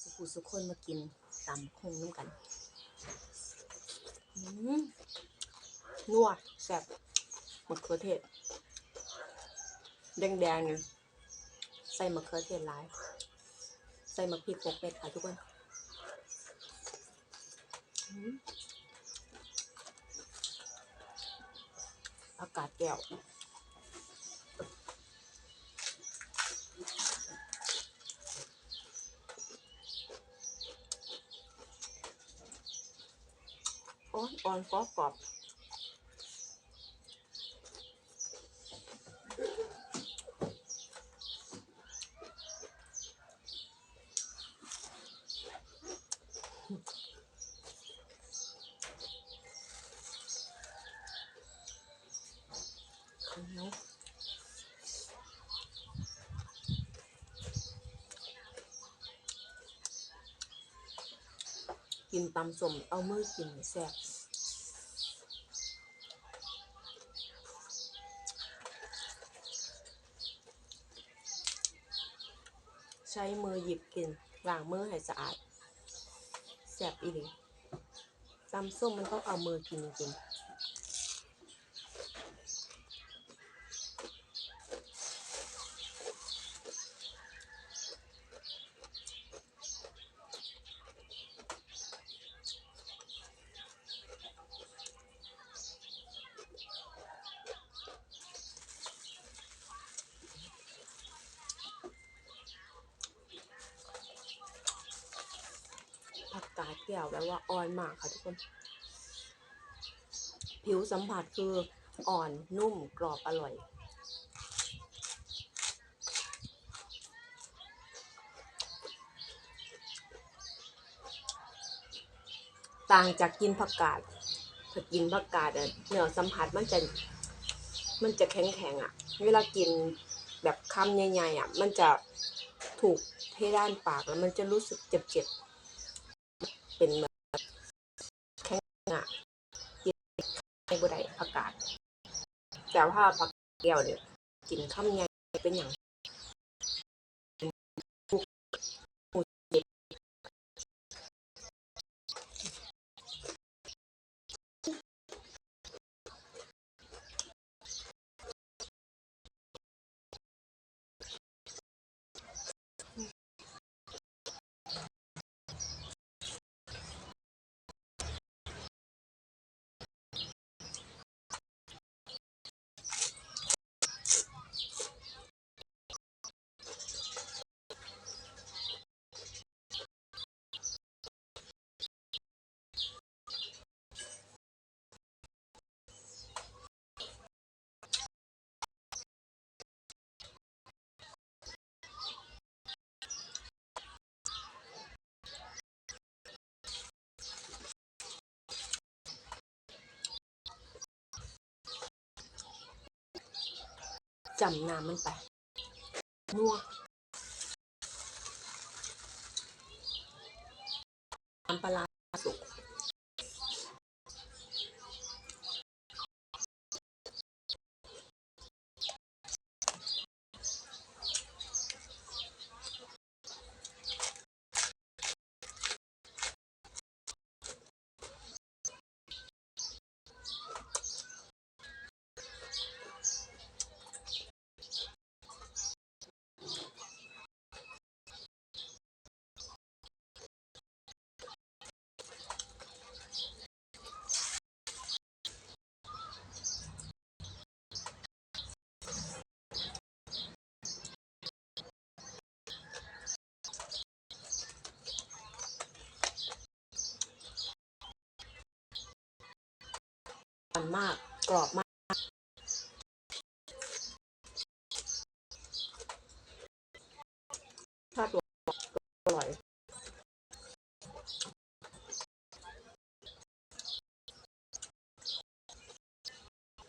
สุขุสุคนมากินตำคงน้ำกันนัวแซ่บมะเขือเทศ แดงๆเนี่ยใส่มะเขือเทศหลาย ใส่มะพริกหกเม็ดค่ะทุกคนอืมอากาศแก้ว ก่อนกรอบกรอบกินตำสมเอามือกินแซ่บ ใช้มือหยิบกินล้างมือให้สะอาดแสบอีหลีตำส้มมันต้องเอามือกินจริงๆผั กกาดแก้วแบบว่าอ่อนมากค่ะทุกคน ผิวสัมผัสคืออ่อนนุ่มกรอบอร่อย ต่างจากกินผักกาดถ้ากินผักกาดเนื้อสัมผัสมันจะมันจะแข็งแข็งๆอะเวลากินแบบคำใหญ่ๆอะมันจะถูกเพดานปากแล้วมันจะรู้สึกเจ็บๆ เป็นแบบแข็งอะกินไม่บ่ได้ผักกาดแต่ว่าผักแก้วเนี่ยกินคำใหญ่เป็นอย่าง จำน้ำมันไปนัวน้ำปลาร้าก กรอบมาก ถ้าตัวอร่อย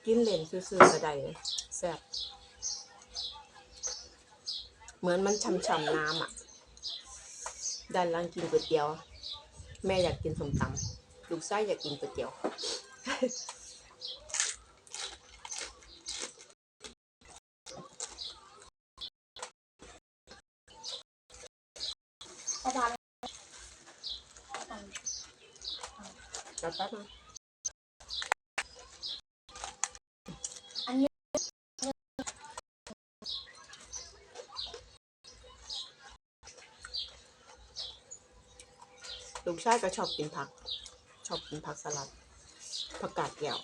กินเล่นซื่อๆกระไดแซ่บเหมือนมันช่ำๆน้ำอะ ด้านล่างกินก๋วยเตี๋ยว แม่อยากกินสมตำลูกชายอยากกินก๋วยเตี๋ยว ประมาณ จับแป๊บนึงอันนี้ลูกชายก็ชอบกินผัก ชอบกินผักสลัด ผักกาดแก้ว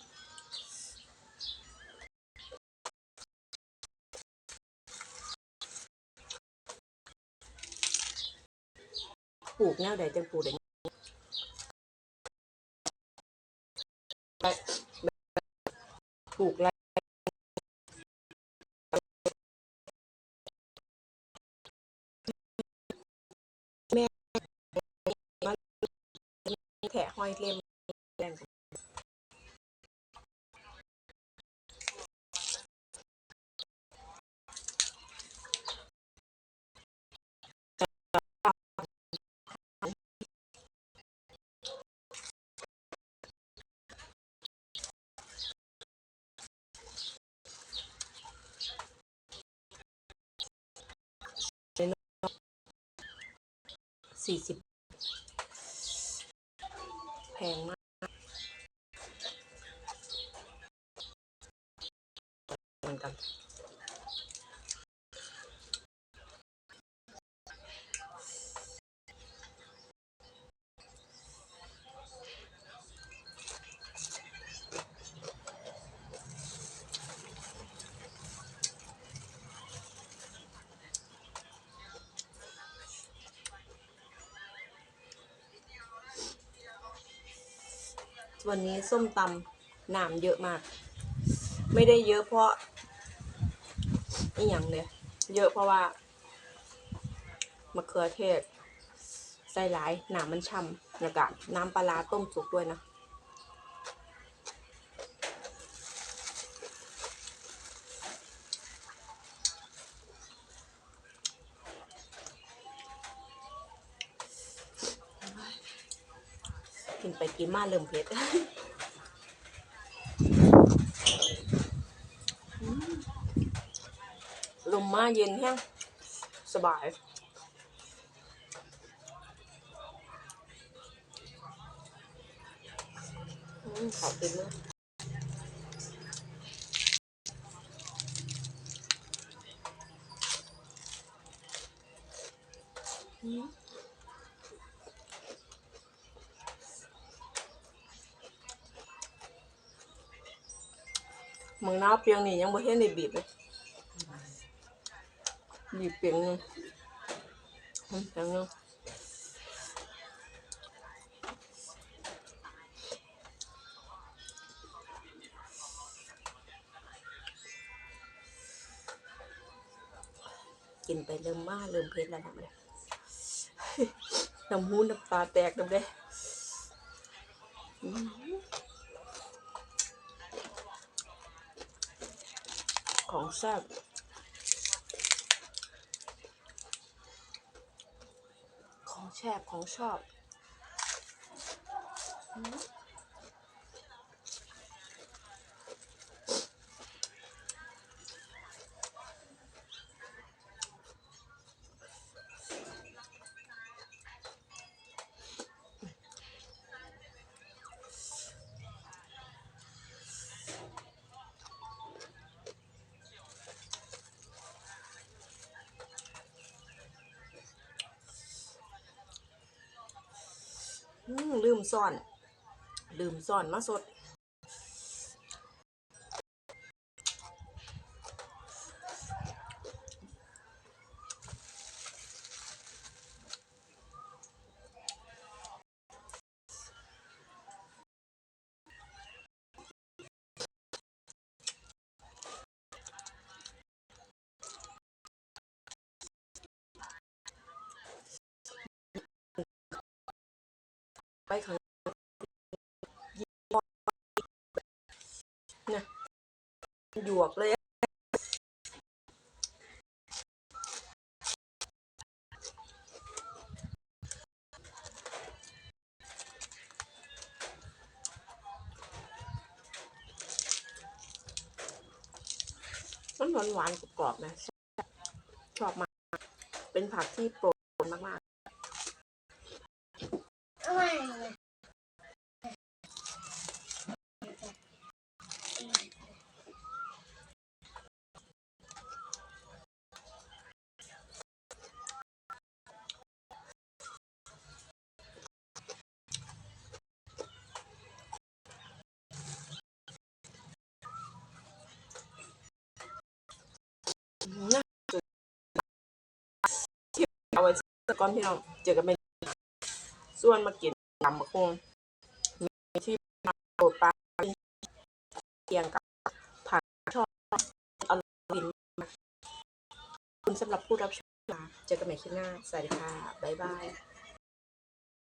ปลูกแนวใดจังปลูกได้ ถูกไรแม่แถห้อยเล่มแรง สี่สิบแพงมากเหมือนกัน วันนี้ส้มตำหนามเยอะมาก ไม่ได้เยอะเพราะอีหยังเลยเยอะเพราะว่ามะเขือเทศใส่หลายหนามมันช่ำแล้วก็น้ำปลาต้มสุกด้วยนะ กินไปกินมาเริ่มเผ็ดลมมาเย็นแห้งสบายอืมขอบคุณมากอืม มึงน้าเปียงนี่ยังบ่เห็นได้บีบเลยบีบเปียงนึงเปียงนึงกินไปเริ่มมาเริ่มเผ็ดแล้วนะมันน้ำหูนน้ำตาแตกน้ำเด้อืมของ แซ่บของแซ่บของชอบ Mm-hmm. ลืมซ่อน ลืมซ่อนมาสด ไปข้างเนี่หยวกเลยมันหวานหวานๆกรอบนะชอบมาก เป็นผักที่โปรดมาก แต่ก่อนพี่น้องเจอกันเป็นส่วนมากินตำบักฮงมีที่มาโปรดปลาเคียงกับผักชอบอร่อยมากคุณสำหรับผู้รับชมเจอกันใหม่คลิปหน้าสวัสดีค่ะบ๊ายบาย